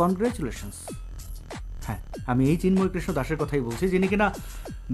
Congratulations হ্যাঁ আমি এই চিন্ময় কৃষ্ণ দাসের কথাই বলছি, যিনি কিনা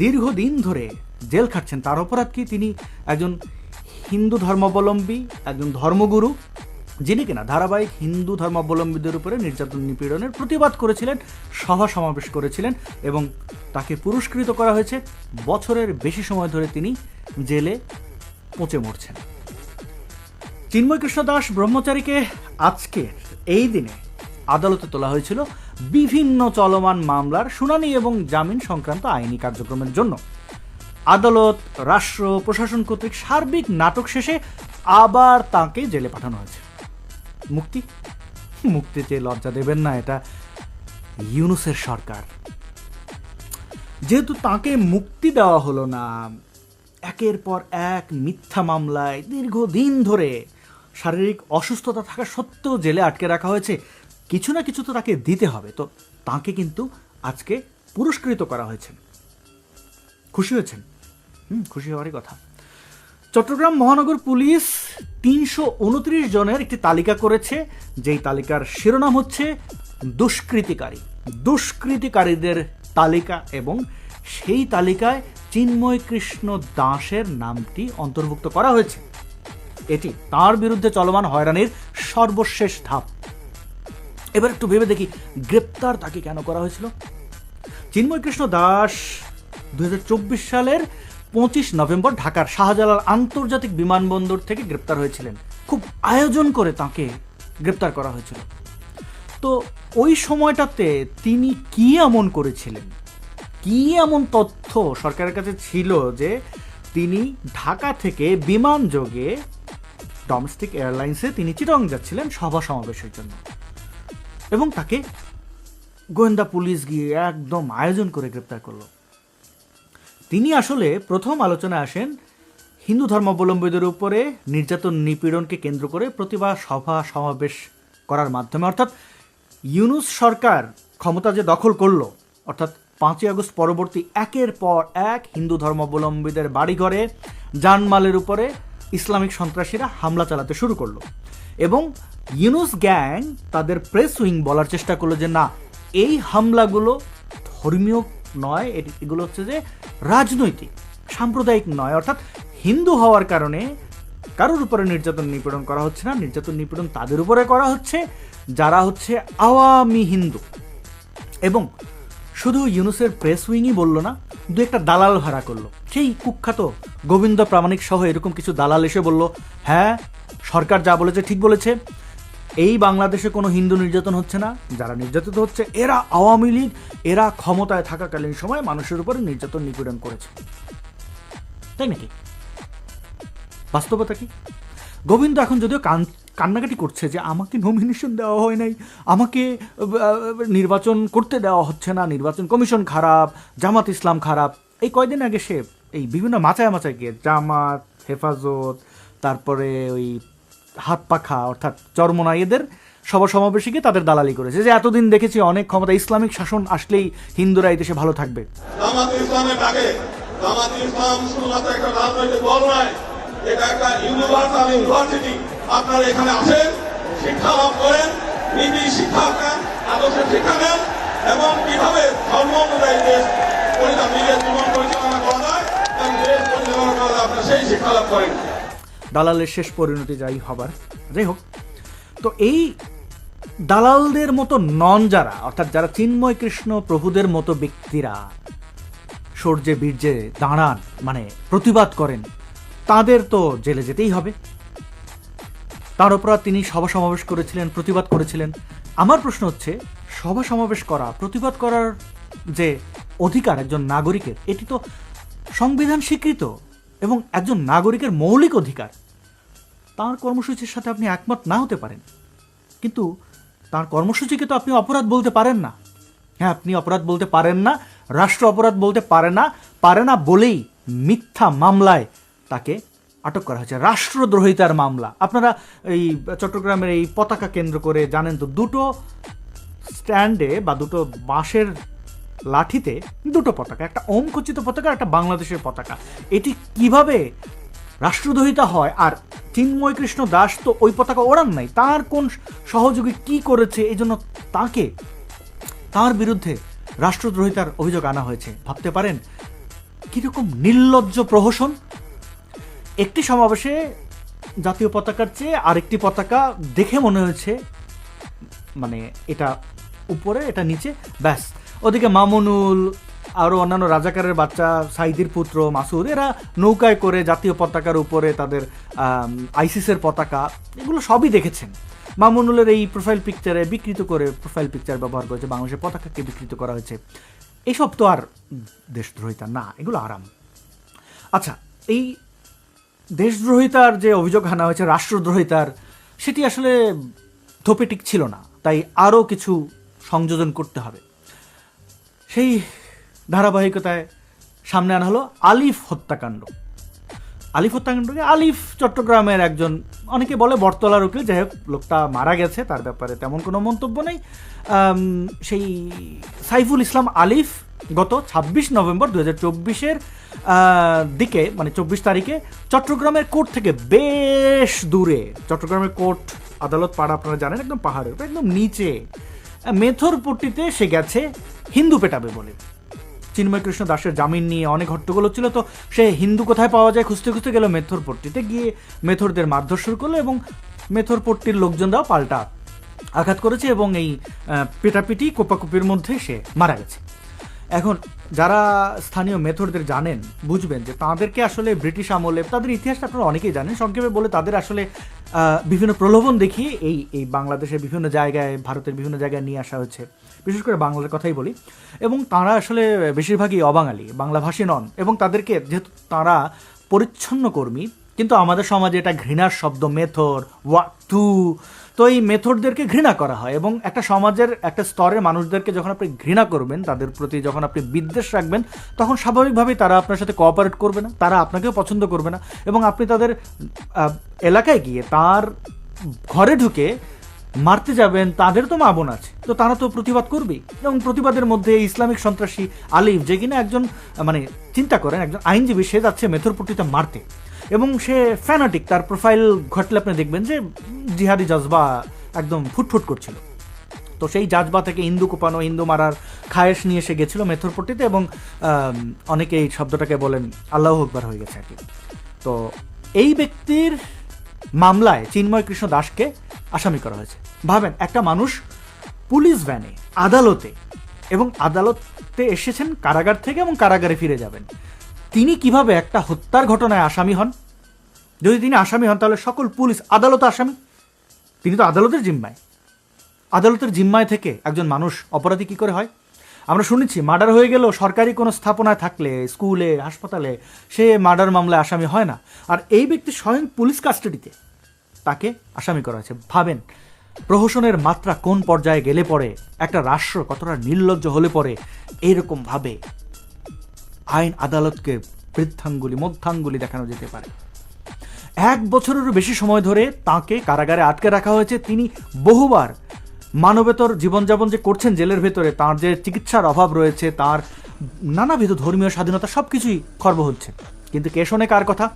দীর্ঘদিন ধরে জেল খাটছেন। তার অপরাধ কি? তিনি একজন হিন্দু ধর্মাবলম্বী, একজন ধর্মগুরু, যিনি কিনা ধারাবাহিক হিন্দু ধর্মাবলম্বীদের উপরে নির্যাতন নিপীড়নের প্রতিবাদ করেছিলেন, সভা সমাবেশ করেছিলেন এবং তাকে পুরস্কৃত করা হয়েছে। বছরের বেশি সময় ধরে তিনি জেলে পচে মরছেন। চিন্ময় কৃষ্ণ দাস ব্রহ্মচারীকে আজকের এই দিনে আদালতে তোলা হয়েছিল বিভিন্ন চলমান মামলার শুনানি এবং জামিন সংক্রান্ত আইনি কার্যক্রমের জন্য। আদালত, রাষ্ট্র, প্রশাসন কর্তৃক সার্বিক নাটক শেষে আবার তাকে জেলে পাঠানো হয়েছে। মুক্তি? মুক্তি চেয়ে লজ্জা দেবেন না এটা ইউনুসের সরকার। যেহেতু তাকে মুক্তি দেওয়া হলো না, একের পর এক মিথ্যা মামলায় দীর্ঘদিন ধরে শারীরিক অসুস্থতা থাকা সত্ত্বেও জেলে আটকে রাখা হয়েছে। কিছু না কিছু তো তাকে দিতে হবে। তো তাকে কিন্তু আজকে পুরস্কৃত করা হয়েছে। খুশি হয়েছেন? হুম, খুশি হওয়ারই কথা। চট্টগ্রাম মহানগর পুলিশ তিনশো উনত্রিশ জনের একটি তালিকা করেছে, যেই তালিকার শিরোনাম হচ্ছে দুষ্কৃতিকারী। দুষ্কৃতিকারীদের তালিকা এবং সেই তালিকায় চিন্ময় কৃষ্ণ দাসের নামটি অন্তর্ভুক্ত করা হয়েছে। এটি তার বিরুদ্ধে চলমান হয়রানির সর্বশেষ ধাপ। এবার একটু ভেবে দেখি, গ্রেপ্তার তাকে কেন করা হয়েছিল? চিন্ময় কৃষ্ণ দাস, দুই হাজার চব্বিশ সালের পঁচিশ নভেম্বর ঢাকার শাহজালাল আন্তর্জাতিক বিমানবন্দর থেকে গ্রেপ্তার হয়েছিলেন। খুব আয়োজন করে তাকে গ্রেপ্তার করা হয়েছিল। তো ওই সময়টাতে তিনি কি এমন করেছিলেন? কি এমন তথ্য সরকারের কাছে ছিল যে তিনি ঢাকা থেকে বিমান যোগে ডোমেস্টিক এয়ারলাইন্সে তিনি চিটং যাচ্ছিলেন সভা সমাবেশের জন্য? এবং তাকে গোয়েন্দা পুলিশ গিয়ে একদম আয়োজন করে গ্রেপ্তার করল। তিনি আসলে প্রথম আলোচনায় আসেন হিন্দু ধর্মাবলম্বীদের উপরে নির্যাতন নিপীড়নকে কেন্দ্র করে প্রতিভা সভা সমাবেশ করার মাধ্যমে। অর্থাৎ ইউনুস সরকার ক্ষমতা যে দখল করল, অর্থাৎ পাঁচই আগস্ট পরবর্তী একের পর এক হিন্দু ধর্মাবলম্বীদের বাড়িঘরে জানমালের উপরে ইসলামিক সন্ত্রাসীরা হামলা চালাতে শুরু করল এবং ইউনুস গ্যাং তাদের প্রেস উইং বলার চেষ্টা করল যে, না, এই হামলাগুলো ধর্মীয় নয় এগুলো হচ্ছে যে রাজনৈতিক, সাম্প্রদায়িক নয়। অর্থাৎ হিন্দু হওয়ার কারণে কারোর উপরে নির্যাতন নিপীড়ন করা হচ্ছে না, নির্যাতন নিপীড়ন তাদের উপরে করা হচ্ছে, যারা হচ্ছে আওয়ামী হিন্দু। এবং শুধু ইউনুসের প্রেস উইংই বলল না, দু একটা দালাল ভাড়া করল। সেই কুখ্যাত গোবিন্দ প্রামাণিক সহ এরকম কিছু দালাল এসে বলল হ্যাঁ সরকার যা বলেছে ঠিক বলেছে এই বাংলাদেশে কোনো হিন্দু নির্যাতন হচ্ছে না, যারা নির্যাতিত হচ্ছে, এরা আওয়ামী লীগ, এরা ক্ষমতায় থাকাকালীন সময় মানুষের উপরে নির্যাতন নিপীড়ন করেছে। তাই নাকি? বাস্তবতা কি? গোবিন্দ এখন যদিও কান, কান্নাকাটি করছে যে আমাকে নমিনেশন দেওয়া হয় নাই, আমাকে নির্বাচন করতে দেওয়া হচ্ছে না, নির্বাচন কমিশন খারাপ, জামাত ইসলাম খারাপ। এই কয়দিন আগে সে এই বিভিন্ন মাচায় মাচায় গিয়ে জামাত, হেফাজত, তারপরে ওই হাত পাখা অর্থাৎ চরমোনা এদের সভা সমাবেশে গিয়ে তাদের দালালি করেছে। যে এতদিন দেখেছি অনেক ক্ষমতা ইসলামিক শাসন আসলেই হিন্দুরা এই দেশে ভালো থাকবে। এবং কীভাবে ধর্ম অনুযায়ী দেশ পরিচালনা করা যায় সেই শিক্ষা লাভ করেন। দালালের শেষ পরিণতি যাই হবার। যাই হোক, তো এই দালালদের মতো নন যারা, অর্থাৎ যারা চিন্ময় কৃষ্ণ প্রভুদের মতো ব্যক্তিরা, সূর্যে, বীর্যে দাঁড়ান মানে প্রতিবাদ করেন, তাদের তো জেলে যেতেই হবে। তার অপরাধ তিনি সভা সমাবেশ করেছিলেন, প্রতিবাদ করেছিলেন। আমার প্রশ্ন হচ্ছে, সভা সমাবেশ করা, প্রতিবাদ করার যে অধিকার একজন নাগরিকের, এটি তো সংবিধান স্বীকৃত এবং একজন নাগরিকের মৌলিক অধিকার। তার কর্মসূচির সাথে আপনি একমত না হতে পারেন। কিন্তু তার কর্মসূচিকে তো আপনি অপরাধ বলতে পারেন না। হ্যাঁ আপনি অপরাধ বলতে পারেন না, রাষ্ট্র অপরাধ বলতে পারে না পারে না বলেই মিথ্যা মামলায় তাকে আটক করা হয়েছে। রাষ্ট্রদ্রোহিতার মামলা। আপনারা এই চট্টগ্রামের এই পতাকা কেন্দ্র করে জানেন তো, দুটো স্ট্যান্ডে বা দুটো বাঁশের লাঠিতে দুটো পতাকা, একটা ওম পতাকা একটা বাংলাদেশের পতাকা। এটি কীভাবে রাষ্ট্রদ্রোহিতা হয় আর চিন্ময় কৃষ্ণ দাস তো ওই পতাকা ওড়ান নাই। তার কোন সহযোগী কি করেছে এই জন্য তাকে তার বিরুদ্ধে রাষ্ট্রদ্রোহিতার অভিযোগ আনা হয়েছে। ভাবতে পারেন কীরকম নির্লজ্জ প্রহসন। একটি সমাবেশে জাতীয় পতাকার চেয়ে আরেকটি পতাকা দেখে মনে হয়েছে মানে এটা উপরে, এটা নিচে, ব্যাস। ওদিকে মামুনুল আরও অন্যান্য রাজাকারের বাচ্চা, সাইদির পুত্র, মাসুদ, এরা নৌকায় করে জাতীয় পতাকার উপরে তাদের আইসিসের পতাকা, এগুলো সবই দেখেছেন। মামুনুলের এই প্রোফাইল পিকচারে বিকৃত করে প্রোফাইল পিকচার ব্যবহার করেছে, বাংলাদেশের পতাকাকে বিকৃত করা হয়েছে। এইসব তো আর দেশদ্রোহিতা না, এগুলো আরাম। আচ্ছা এই দেশদ্রোহিতার যে অভিযোগ আনা হয়েছে, রাষ্ট্রদ্রোহিতার, সেটি আসলে থোপেটিক ছিল না, তাই আরও কিছু সংযোজন করতে হবে। সেই ধারাবাহিকতায় সামনে আনা হলো আলিফ হত্যাকাণ্ড। আলিফ হত্যাকাণ্ডকে আলিফ চট্টগ্রামের একজন, অনেকে বলে বটতলার উকিল, যাই হোক, লোকটা মারা গেছে, তার ব্যাপারে তেমন কোনো মন্তব্য নেই। সেই সাইফুল ইসলাম আলিফ গত ছাব্বিশ নভেম্বর দু হাজার দিকে মানে চব্বিশ তারিখে চট্টগ্রামের কোর্ট থেকে বেশ দূরে, চট্টগ্রামের কোর্ট আদালত পাড়া আপনারা জানেন, একদম পাহাড়ের একদম নিচে মেথর পট্টিতে সে গেছে হিন্দু পেটাবে বলে। চিন্ময় কৃষ্ণ দাসের জামিন নিয়ে অনেক হট্টগোল হচ্ছিল, তো সে হিন্দু কোথায় পাওয়া যায় খুঁজতে খুঁজতে গেল মেথর পট্টিতে গিয়ে মেথরদের মারধর শুরু করল এবং মেথর পট্টির লোকজনরাও পাল্টা আঘাত করেছে এবং এই পেটাপিটি কোপাকুপির মধ্যে সে মারা গেছে। এখন যারা স্থানীয় মেথডদের জানেন, বুঝবেন যে তাদেরকে আসলে ব্রিটিশ আমলে, তাদের ইতিহাসটা আপনারা অনেকেই জানেন, সংক্ষেপে বলে তাদের আসলে বিভিন্ন প্রলোভন দেখিয়ে এই এই বাংলাদেশের বিভিন্ন জায়গায়, ভারতের বিভিন্ন জায়গায় নিয়ে আসা হয়েছে। বিশেষ করে বাংলার কথাই বলি। এবং তারা আসলে বেশিরভাগই অবাঙালি, বাংলাভাষী নন এবং তাদেরকে যেহেতু তারা পরিচ্ছন্ন কর্মী, কিন্তু আমাদের সমাজে এটা ঘৃণার শব্দ, মেথর ওয়া টু তো এই মেথডদেরকে ঘৃণা করা হয় এবং একটা সমাজের একটা স্তরের মানুষদেরকে যখন আপনি ঘৃণা করবেন, তাদের প্রতি যখন আপনি বিদ্বেষ রাখবেন, তখন স্বাভাবিকভাবেই তারা আপনার সাথে কোঅপারেট করবে না, তারা আপনাকেও পছন্দ করবে না এবং আপনি তাদের এলাকায় গিয়ে তার ঘরে ঢুকে মারতে যাবেন, তাদের তো মা বোন আছে। তো তারা তো প্রতিবাদ করবেই। এবং প্রতিবাদের মধ্যে ইসলামিক সন্ত্রাসী আলিফ, যে কিনা একজন মানে চিন্তা করেন, একজন আইনজীবী, সে যাচ্ছে মেথরপট্টিতে মারতে। এবং সে ফ্যানাটিক তার প্রোফাইল ঘটলে আপনি দেখবেন যে জিহাদি জজবা একদম ফুটফুট করছিল। তো সেই জাজবা থেকে হিন্দু কোপানো হিন্দু মারার খায়েশ নিয়ে এসে গেছিল মেথরপট্টিতে এবং অনেকে এই শব্দটাকে বলেন আল্লাহ আকবার হয়ে গেছে আর কি। তো এই ব্যক্তির মামলায় চিন্ময় কৃষ্ণ দাসকে আসামি করা হয়েছে। ভাবেন, একটা মানুষ পুলিশ ভ্যানে, আদালতে এবং আদালতে এসেছেন কারাগার থেকে এবং কারাগারে ফিরে যাবেন। তিনি কীভাবে একটা হত্যার ঘটনায় আসামি হন? যদি তিনি আসামি হন, তাহলে সকল পুলিশ, আদালত আসামি। তিনি তো আদালতের জিম্মায়। আদালতের জিম্মায় থেকে একজন মানুষ অপরাধী কি করে হয়? আমরা শুনেছি, মার্ডার হয়ে গেলেও সরকারি কোনো স্থাপনায় থাকলে, স্কুলে, হাসপাতালে সে মার্ডার মামলায় আসামি হয় না। আর এই ব্যক্তি স্বয়ং পুলিশ কাস্টাডিতে। তাকে আসামি করা হয়েছে। ভাবেন প্রহসনের মাত্রা কোন পর্যায়ে গেলে পরে একটা রাষ্ট্র কতটা নির্লজ্জ হলে পরে এইরকম ভাবে আইন আদালতকে বৃদ্ধাঙ্গুলি, মধ্যাঙ্গুলি দেখানো যেতে পারে। এক বছরেরও বেশি সময় ধরে তাকে কারাগারে আটকে রাখা হয়েছে। তিনি বহুবার মানবেতর জীবনযাপন যে করছেন জেলের ভেতরে, তার যে চিকিৎসার অভাব রয়েছে, তার নানাবিধ ধর্মীয় স্বাধীনতা সব কিছুই খর্ব হচ্ছে। কিন্তু কে শোনে কার কথা?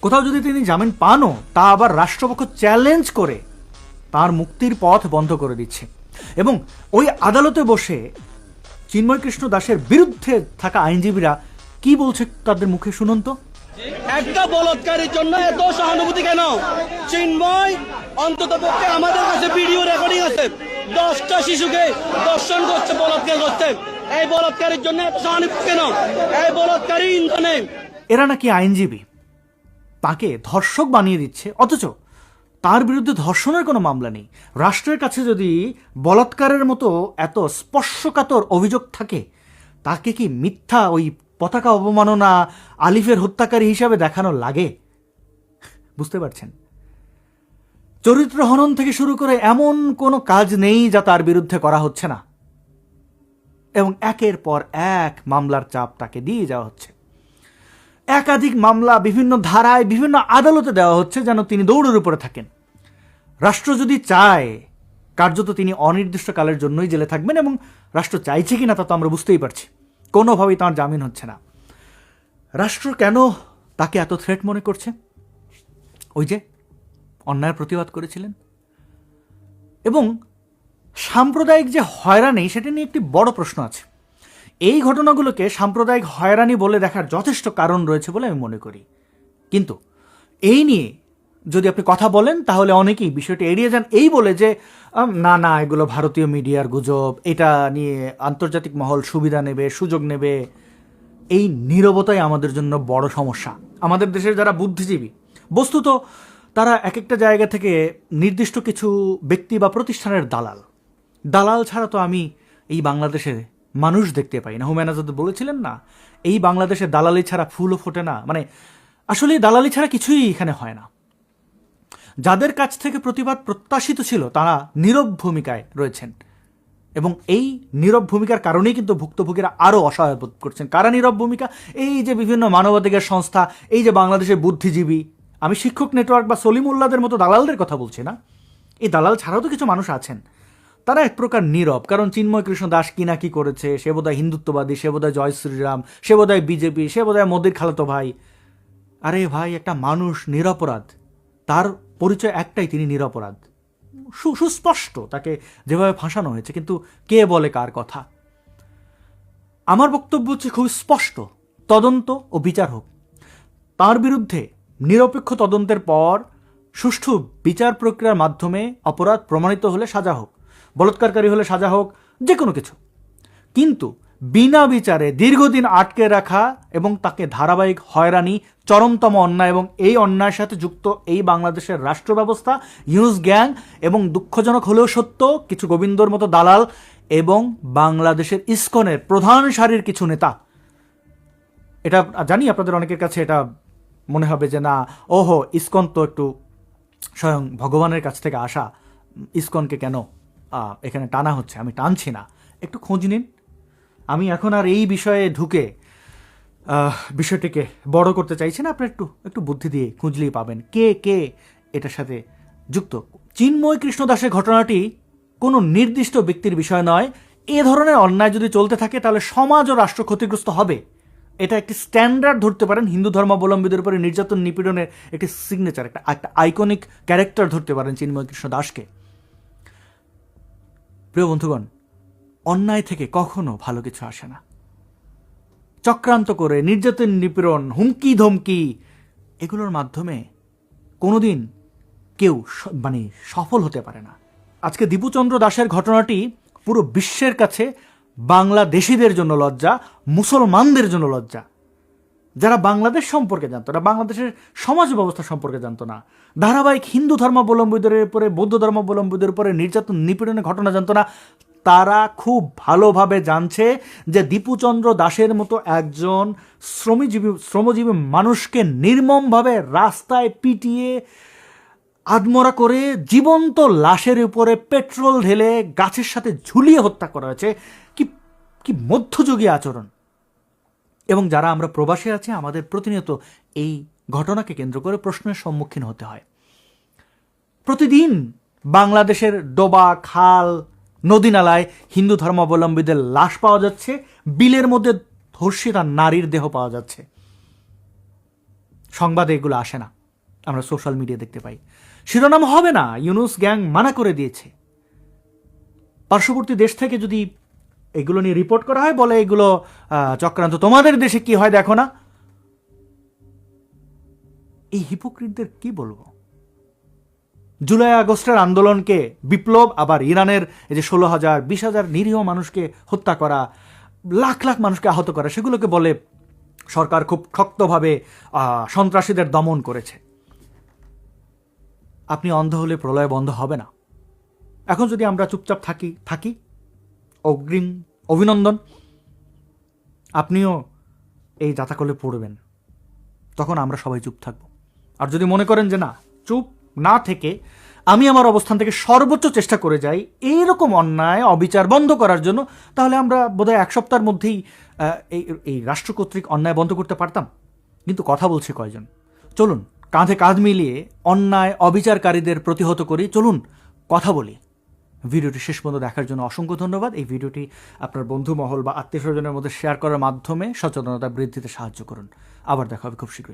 কোথাও যদি তিনি জামিন পানও, তা আবার রাষ্ট্রপক্ষ চ্যালেঞ্জ করে। তার মুক্তির পথ বন্ধ করে দিচ্ছে। এবং ওই আদালতে বসে চিন্ময় কৃষ্ণ দাসের বিরুদ্ধে থাকা আইনজীবীরা কি বলছে তাদের মুখে শুনুন তো। একটা বলৎকারীর জন্য এত সহানুভূতি কেন? চিন্ময় অন্তত পক্ষে আমাদের কাছে ভিডিও রেকর্ডিং আছে। দশটা শিশুকে দর্শন করছে বলাৎকার করছে। এই বলাৎকারীর জন্য এত সহানুভূতি কেন? এই বলাৎকারী ইন্ধনে এরা নাকি আইনজীবী। তাকে ধর্ষক বানিয়ে দিচ্ছে। অথচ তার বিরুদ্ধে ধর্ষণের কোনো মামলা নেই। রাষ্ট্রের কাছে যদি বলাৎকারের মতো এত স্পর্শকাতর অভিযোগ থাকে, তাকে কি মিথ্যা ওই পতাকা অবমাননা, আলিফের হত্যাকারী হিসাবে দেখানো লাগে? বুঝতে পারছেন? চরিত্র হনন থেকে শুরু করে এমন কোনো কাজ নেই যা তার বিরুদ্ধে করা হচ্ছে না। এবং একের পর এক মামলার চাপ তাকে দিয়ে যাওয়া হচ্ছে। একাধিক মামলা, বিভিন্ন ধারায়, বিভিন্ন আদালতে দেওয়া হচ্ছে যেন তিনি দৌড়ের উপরে থাকেন। রাষ্ট্র যদি চায়, কার্যত তিনি অনির্দিষ্টকালের জন্যই জেলে থাকবেন এবং রাষ্ট্র চাইছে কিনা তা তো আমরা বুঝতেই পারছি। কোনোভাবেই তাঁর জামিন হচ্ছে না। রাষ্ট্র কেন তাকে এত থ্রেট মনে করছে? ওই যে অন্যায়ের প্রতিবাদ করেছিলেন। এবং সাম্প্রদায়িক যে হয়রানি, সেটা নিয়ে একটি বড় প্রশ্ন আছে। এই ঘটনাগুলোকে সাম্প্রদায়িক হয়রানি বলে দেখার যথেষ্ট কারণ রয়েছে বলে আমি মনে করি। কিন্তু এই নিয়ে যদি আপনি কথা বলেন, তাহলে অনেকেই বিষয়টি এড়িয়ে যান এই বলে যে না না, এগুলো ভারতীয় মিডিয়ার গুজব, এটা নিয়ে আন্তর্জাতিক মহল সুবিধা নেবে, সুযোগ নেবে। এই নীরবতাই আমাদের জন্য বড় সমস্যা। আমাদের দেশের যারা বুদ্ধিজীবী, বস্তুত তারা এক একটা জায়গা থেকে নির্দিষ্ট কিছু ব্যক্তি বা প্রতিষ্ঠানের দালাল। দালাল ছাড়া তো আমি এই বাংলাদেশে মানুষ দেখতে পাই না। হুমায়ুন আজাদ বলেছিলেন না, এই বাংলাদেশে দালালি ছাড়া ফুলও ফোটে না। মানে আসলে দালালি ছাড়া কিছুই এখানে হয় না। যাদের কাছ থেকে প্রতিবাদ প্রত্যাশিত ছিল, তারা নীরব ভূমিকায় রয়েছেন। এবং এই নীরব ভূমিকার কারণেই কিন্তু ভুক্তভোগীরা আরও অসহায় বোধ করছেন। কারা নীরব ভূমিকা? এই যে বিভিন্ন মানবাধিকার সংস্থা, এই যে বাংলাদেশের বুদ্ধিজীবী, আমি শিক্ষক নেটওয়ার্ক বা সলিমুল্লাদের মতো দালালদের কথা বলছি না। এই দালাল ছাড়াও তো কিছু মানুষ আছেন। তারা এক প্রকার নীরব। কারণ চিন্ময় কৃষ্ণ দাস কি না কি করেছে? সে বোধহয় হিন্দুত্ববাদী, সে বোধহয় জয় শ্রীরাম সে বোধহয় বিজেপি, সে বোধহয় মোদির খালাতো ভাই। আরে ভাই, একটা মানুষ নিরপরাধ। তার পরিচয় একটাই, তিনি নিরপরাধ। সুস্পষ্ট তাকে যেভাবে ফাঁসানো হয়েছে, কিন্তু কে বলে কার কথা? আমার বক্তব্য হচ্ছে খুব স্পষ্ট। তদন্ত ও বিচার হোক। তার বিরুদ্ধে নিরপেক্ষ তদন্তের পর সুষ্ঠু বিচার প্রক্রিয়ার মাধ্যমে অপরাধ প্রমাণিত হলে সাজা হোক। বলৎকারকারী হলে সাজা হোক যে কোনো কিছু। কিন্তু বিনা বিচারে দীর্ঘদিন আটকে রাখা এবং তাকে ধারাবাহিক হয়রানি, চরমতম অন্যায় এবং এই অন্যায়ের সাথে যুক্ত এই বাংলাদেশের রাষ্ট্র ব্যবস্থা ইউজ গ্যাং এবং দুঃখজনক হলেও সত্য, কিছু গোবিন্দর মতো দালাল এবং বাংলাদেশের ইস্কনের প্রধান সারির কিছু নেতা। এটা জানি আপনাদের অনেকের কাছে এটা মনে হবে যে না, ওহো, ইস্কন তো একটু স্বয়ং ভগবানের কাছ থেকে আসা, ইস্কনকে কেন? এখানে টানা হচ্ছে, আমি টানছি না। একটু খোঁজ নিন। আমি এখন আর এই বিষয়ে ঢুকে বিষয়টিকে বড় করতে চাইছি না। আপনি একটু একটু বুদ্ধি দিয়ে খুঁজলেই পাবেন। কে কে এটার সাথে যুক্ত? চিন্ময় কৃষ্ণ দাসের ঘটনাটি কোনো নির্দিষ্ট ব্যক্তির বিষয় নয়। এ ধরনের অন্যায় যদি চলতে থাকে, তাহলে সমাজ ও রাষ্ট্র ক্ষতিগ্রস্ত হবে। এটা একটি স্ট্যান্ডার্ড ধরতে পারেন। হিন্দু ধর্মাবলম্বীদের উপরে নির্যাতন নিপীড়নের একটি সিগনেচার একটা একটা আইকনিক ক্যারেক্টার ধরতে পারেন চিন্ময় কৃষ্ণ দাসকে। প্রিয় বন্ধুগণ, অন্যায় থেকে কখনো ভালো কিছু আসে না। চক্রান্ত করে নির্যাতন, নিপীড়ন, হুমকি, ধমকি, এগুলোর মাধ্যমে কোনোদিন কেউ মানে সফল হতে পারে না। আজকে দীপুচন্দ্র দাসের ঘটনাটি পুরো বিশ্বের কাছে বাংলাদেশিদের জন্য লজ্জা, মুসলমানদের জন্য লজ্জা। যারা বাংলাদেশ সম্পর্কে জানতো না, বাংলাদেশের সমাজ ব্যবস্থা সম্পর্কে জানতো না, ধারাবাহিক হিন্দু ধর্মাবলম্বীদের উপরে, বৌদ্ধ ধর্মাবলম্বীদের উপরে নির্যাতন, নিপীড়নের ঘটনা জানতো না, তারা খুব ভালোভাবে জানছে যে দীপুচন্দ্র দাসের মতো একজন শ্রমজীবী শ্রমজীবী মানুষকে নির্মমভাবে রাস্তায় পিটিয়ে আদমরা করে জীবন্ত লাশের উপরে পেট্রোল ঢেলে গাছের সাথে ঝুলিয়ে হত্যা করা হয়েছে। কি কি মধ্যযুগীয় আচরণ। এবং যারা আমরা প্রবাসে আছি, আমাদের প্রতিনিয়ত এই ঘটনাকে কেন্দ্র করে প্রশ্নের সম্মুখীন হতে হয়। প্রতিদিন বাংলাদেশের ডোবা, খাল নদী নালায় হিন্দু ধর্মাবলম্বীদের লাশ পাওয়া যাচ্ছে, বিলের মধ্যে ধর্ষিতা নারীর দেহ পাওয়া যাচ্ছে। সংবাদে এগুলো আসে না। আমরা সোশ্যাল মিডিয়া দেখতে পাই। শিরোনাম হবে না, ইউনুস গ্যাং মানা করে দিয়েছে। পার্শ্ববর্তী দেশ থেকে যদি এগুলো নিয়ে রিপোর্ট করা হয়, বলে এগুলো চক্রান্ত। তোমাদের দেশে কি হয় দেখো না? এই হিপোক্রিটদের কি বলব? জুলাই আগস্টের আন্দোলনকে বিপ্লব, আবার ইরানের এই যে ষোলো হাজার, বিশ হাজার নিরীহ মানুষকে হত্যা করা, লাখ লাখ মানুষকে আহত করা, সেগুলোকে বলে সরকার খুব শক্তভাবে সন্ত্রাসীদের দমন করেছে। আপনি অন্ধ হলে প্রলয় বন্ধ হবে না। এখন যদি আমরা চুপচাপ থাকি থাকি অগ্রিম অভিনন্দন। আপনিও এই জাতাকলে পড়বেন। তখন আমরা সবাই চুপ থাকব। আর যদি মনে করেন যে না, চুপ না থেকে আমি আমার অবস্থান থেকে সর্বোচ্চ চেষ্টা করে যাই, এইরকম অন্যায়, অবিচার বন্ধ করার জন্য, তাহলে আমরা বোধহয় এক সপ্তাহের মধ্যেই এই এই রাষ্ট্র কর্তৃক অন্যায় বন্ধ করতে পারতাম। কিন্তু কথা বলছে কয়জন? চলুন, কাঁধে কাঁধ মিলিয়ে অন্যায়, অবিচারকারীদের প্রতিহত করি। চলুন, কথা বলি। ভিডিওটি শেষ পর্যন্ত দেখার জন্য অসংখ্য ধন্যবাদ। এই ভিডিওটি আপনার বন্ধু মহল বা আত্মীয় স্বজনের মধ্যে শেয়ার করার মাধ্যমে সচেতনতা বৃদ্ধিতে সাহায্য করুন। আবার দেখা হবে খুব শীঘ্রই।